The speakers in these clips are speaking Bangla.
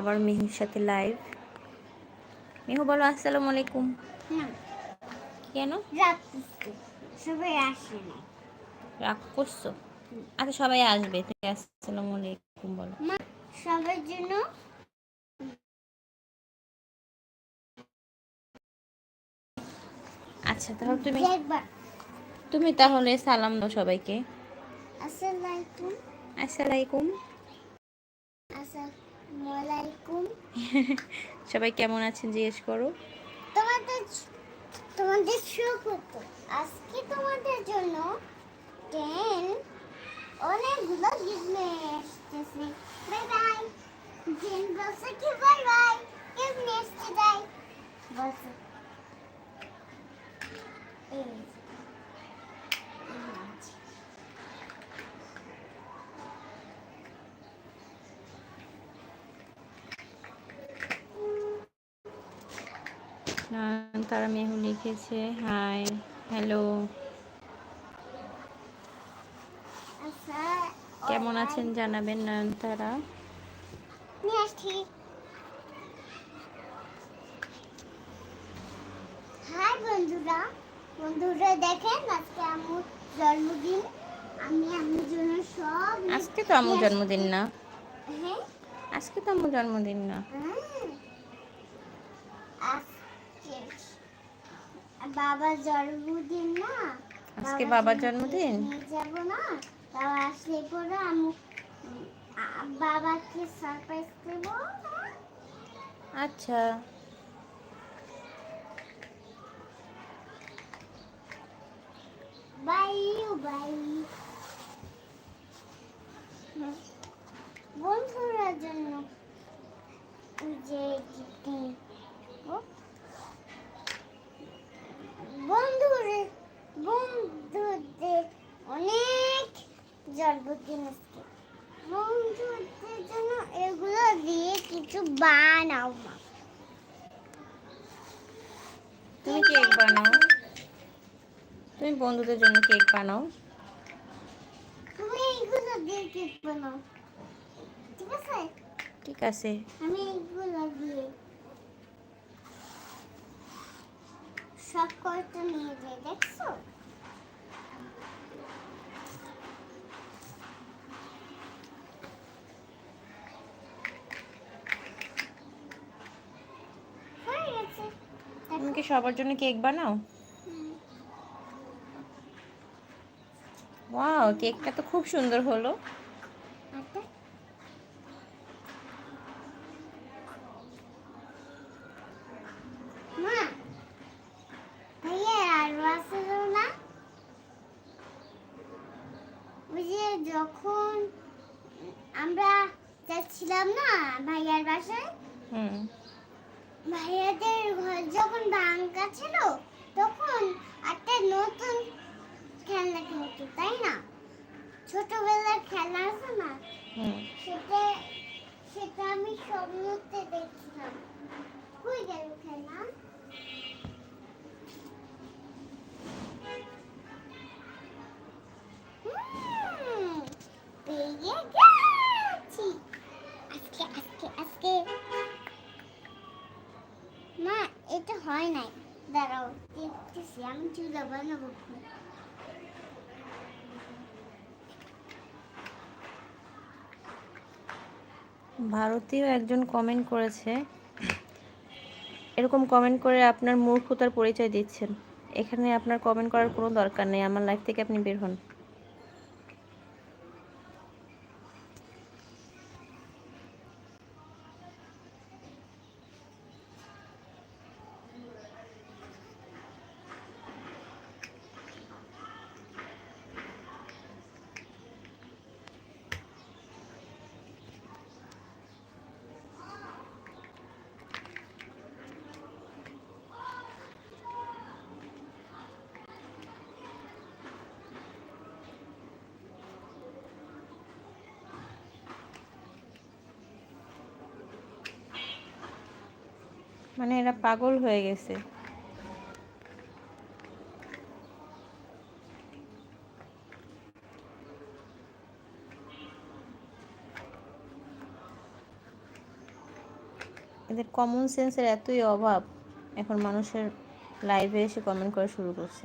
আবার মিহুর সাথে লাইভ মিহু বলো আসসালামু আলাইকুম। কেন? সবাই আসে না রাগ করছ? আচ্ছা সবাই আসবে। তুমি আসসালামু আলাইকুম বলো। সবার জন্য আচ্ছা তাহলে তুমি তুমি তাহলে সালাম দাও সবাইকে। আসসালামু আলাইকুম। আসসালামাইকুম আসসালামু আলাইকুম। সবাই কেমন আছেন জিজ্ঞেস করো। তোমাদের তোমাদের সুখত আজকে তোমাদের জন্য টেন অনেকগুলো গিফট নিয়ে এসেছে। Bye bye. টেন বলছে কি বাই বাই। গিফট নিয়ে এসছে তাই। বলছে। এই আছে। না তারা মেহু লিখেছে হাই হ্যালো কেমন আছেন জানাবেন নয়নতারা? নিয়ে হাই বন্ধুরা। বন্ধুরা দেখেন আজকে আমার জন্মদিন। আমি আমার জন্য সব আজকে তো আমার জন্মদিন না। হ্যাঁ? আজকে তো আমার জন্মদিন না। হ্যাঁ। বাবার জন্মদিন না? আজকে বাবার জন্মদিন? যাব না? তাও আসলে পরে আমি বাবাকে সারপ্রাইজ দেবো আচ্ছা। বাই বাই বন্ধুরা জন্য যে ও? বন্ধুরে বন্ধুদের অনেক জন্মদিন আজকে। বন্ধুদের জন্য এগুলো দিয়ে কিছু বানাও মা। তুমি কেক বানাও। তুমি বন্ধুদের জন্য কেক বানাও। তুমি এইগুলো দিয়ে কেক বানাও। ঠিক আছে? ঠিক আছে। আমি এইগুলো দিয়ে সব কয়টা নিয়ে যাই দেখছ? তুমি কি সবার জন্য কেক বানাও। ওয়াও কেকটা তো খুব সুন্দর হলো আচ্ছা মা ভাইয়া আরও আসছিল না ওই যে যখন আমরা যাচ্ছিলাম না ভাইয়ার বাসায়? ভাইয়াদের ঘর যখন ভাঙ্গা ছিল তখন একটা নতুন খেলনা কিনতো তাই না? ছোটবেলার খেলা আছে না? সেটা হয় নাই। দাঁড়াও, দেখতেছি, আমি চুলা বানাবো ভারতীয় একজন কমেন্ট করেছে, এরকম কমেন্ট করে আপনার মূর্খতার পরিচয় দিচ্ছেন। এখানে আপনার কমেন্ট করার কোনো দরকার নেই, আমার লাইফ থেকে আপনি বের হন। মানে এরা পাগল হয়ে গেছে। এদের কমন সেন্সের এতই অভাব, এখন মানুষের লাইভে এসে কমেন্ট করা শুরু করছে।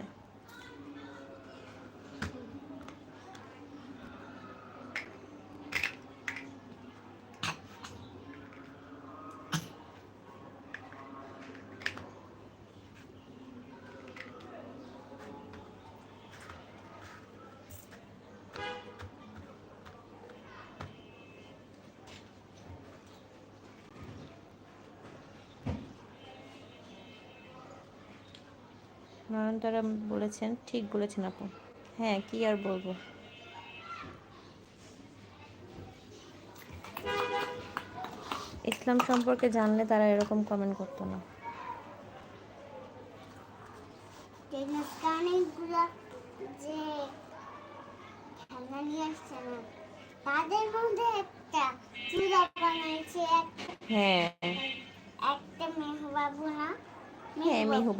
নয়নতারা বলেছেন ঠিক বলেছেন আপু। হ্যাঁ কি আর বলব? ইসলাম সম্পর্কে জানলে তারা এরকম কমেন্ট করতো না। যে খেলনা নিয়ে আসছে না তাদের মধ্যে একটা চূড়া বানাইছে হ্যাঁ। একটা মেহবাবু না? হ্যাঁ মিহু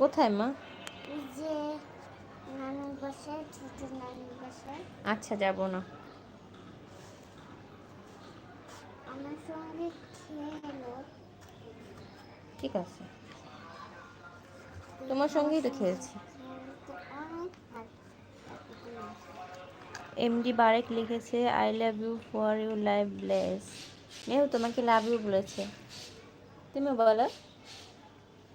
কোথায় মা? যে নানুর বাসায় ছোট নানুর বাসায় আচ্ছা যাব না। আমার সঙ্গে খেলো। ঠিক আছে। তোমার সঙ্গেই তো ভালো এমডি বারেক লিখেছে I love you for you live bless Mehu তোমাকে লাভ ইউ বলেছে। তুমি বলো।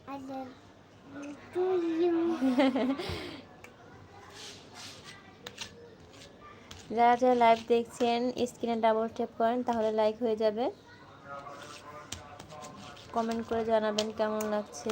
Love you যারা যারা লাইভ দেখছেন স্ক্রিনে ডাবল ট্যাপ করেন, তাহলে লাইক হয়ে যাবে। কমেন্ট করে জানাবেন কেমন লাগছে।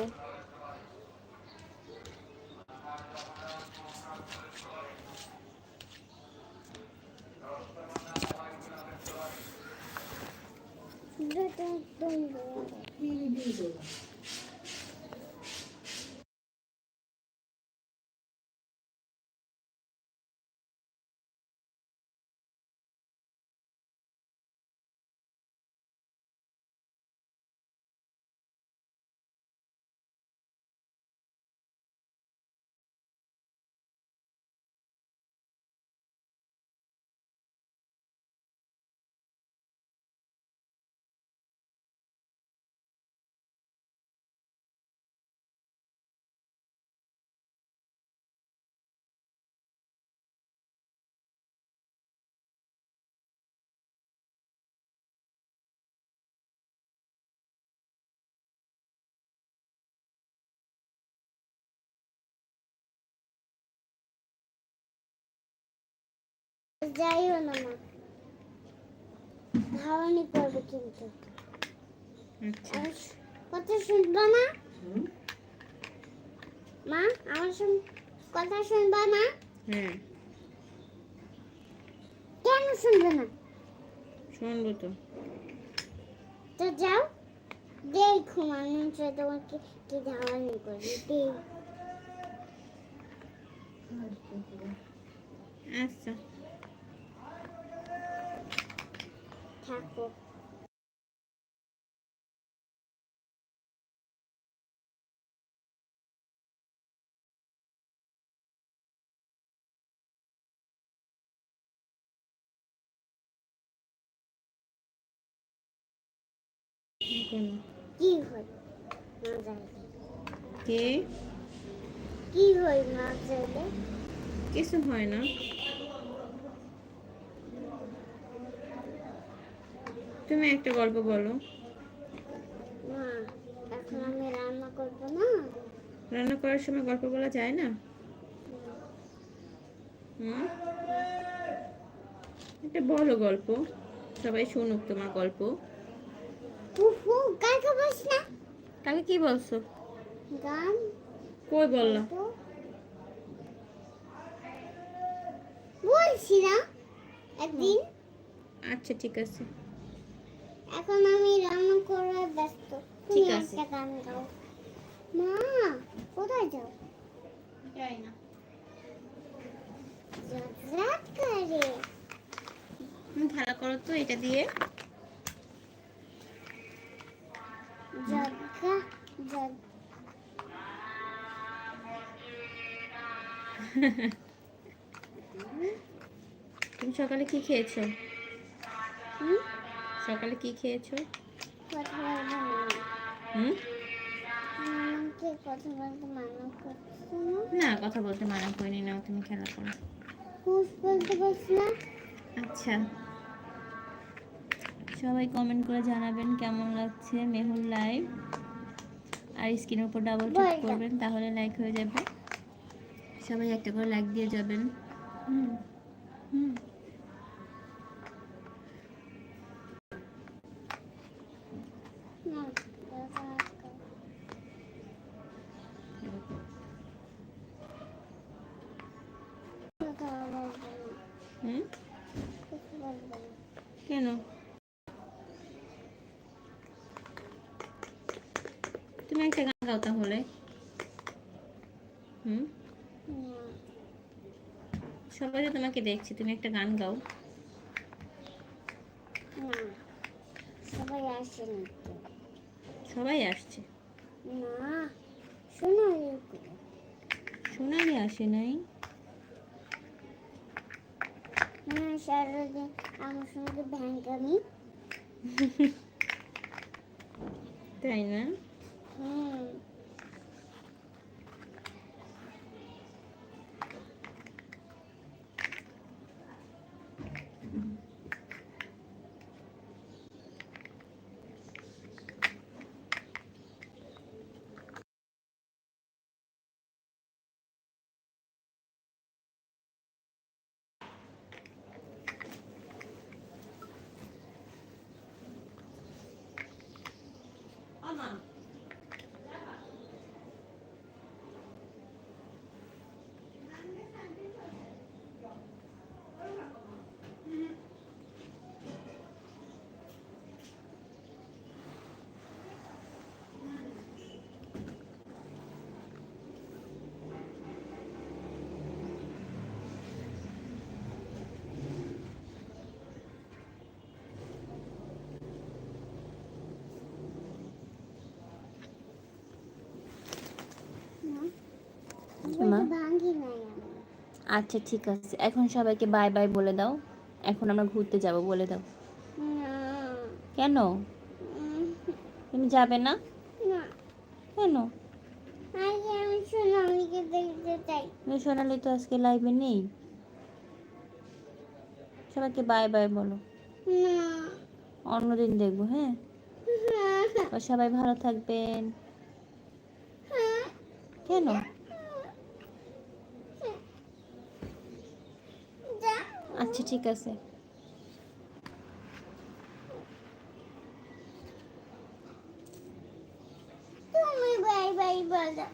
যাইও না মা। ধারণই করবে কিন্তু। কথা শুনবা না? মা আমার শুন কথা শুনবা না? কেন শুনবে না? শুনব তো। তো যাও দেখো মানুষ তোমাকে কি ধারণই করবে দেখ। আচ্ছা। থাকো। কি হয়? না যাইলে কে? কি হয় না যাইলে কিছু হয় না। তুমি একটা গল্প বলো। মা এখন আমি রান্না করব না? রান্না করার সময় গল্প বলা যায় না? হুম? একটা বলো গল্প। সবাই শুনুক তোমার গল্প। উফু কাকে বস না? কালকে কি বলছো? গান? কই বললা? বলছি না একদিন। আচ্ছা ঠিক আছে। এখন আমি রান্না করে ব্যস্ত। তুমি ঠিক আছে। গান গাও। মা কোথায় যাও? যাই না। খেলা করো তো এটা দিয়ে। জগা জগ তুমি সকালে কি খেয়েছো? সকালে কি খেয়েছো? হুম? কথা বলতে মানা করছ না কথা বলতে মানা করিনি নাও তুমি খেলা করো। আচ্ছা। সবাই কমেন্ট করে জানাবেন কেমন লাগছে মেহুল লাইভ আর স্ক্রিনের উপর ডাবল বলটা। করবেন তাহলে লাইক হয়ে যাবে। সবাই একটা করে লাইক দিয়ে যাবেন। হুম। হুম। কেন তুমি একটা গান গাও তাহলে। হুম? সবাই তো তোমাকে দেখছি তুমি একটা গান গাও। সবাই আসে না তো। সবাই আসছে? না শোনো এগুলো। সোনালি আসে নাই? সারাদিন আমার সঙ্গে ভ্যাঙ্গামি তাই না? হুম। না আমি। আচ্ছা ঠিক আছে। এখন সবাইকে বাই বাই বলে দাও। এখন আমরা ঘুরতে যাব বলে দাও। কেন? তুমি যাবে না? না। কেন? সোনালি তো আজকে লাইভে নেই। সবাইকে বাই বাই বলো। না। অন্যদিন দেখব হ্যাঁ? ও সবাই ভালো থাকবেন। কেন? আচ্ছা ঠিক আছে। তুমি বাই বাই বলো।